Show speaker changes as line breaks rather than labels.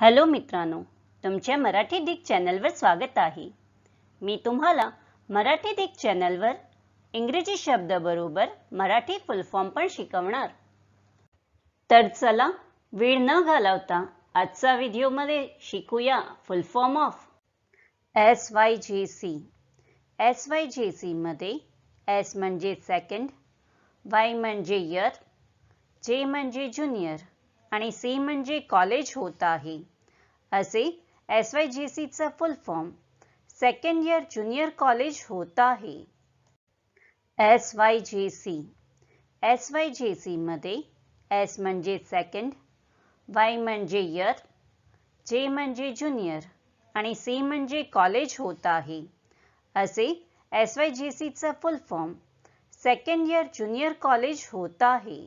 Hello मित्रांनो तुमच्या Marathi Dick चॅनलवर स्वागत आहे. मी तुम्हाला मराठी डिक चॅनलवर इंग्रजी शब्दाबरोबर मराठी फुल फॉर्म पण शिकवणार. तर चला वेळ न घालवता आजचा व्हिडिओमध्ये शिकूया full form of S Y J C S Y J सीमध्ये एस म्हणजे सेकंड वाय म्हणजे इयर जे म्हणजे ज्युनियर आणि सी म्हणजे कॉलेज होत आहे. असे एस वाय जी सीचा full form second year junior college होत आहे. S Y J C S Y J सीमध्ये एस म्हणजे सेकंड वाय म्हणजे इयर जे म्हणजे ज्युनियर आणि सी म्हणजे कॉलेज होत आहे. असे एस वाय जी सीचा full form second year junior college होत आहे.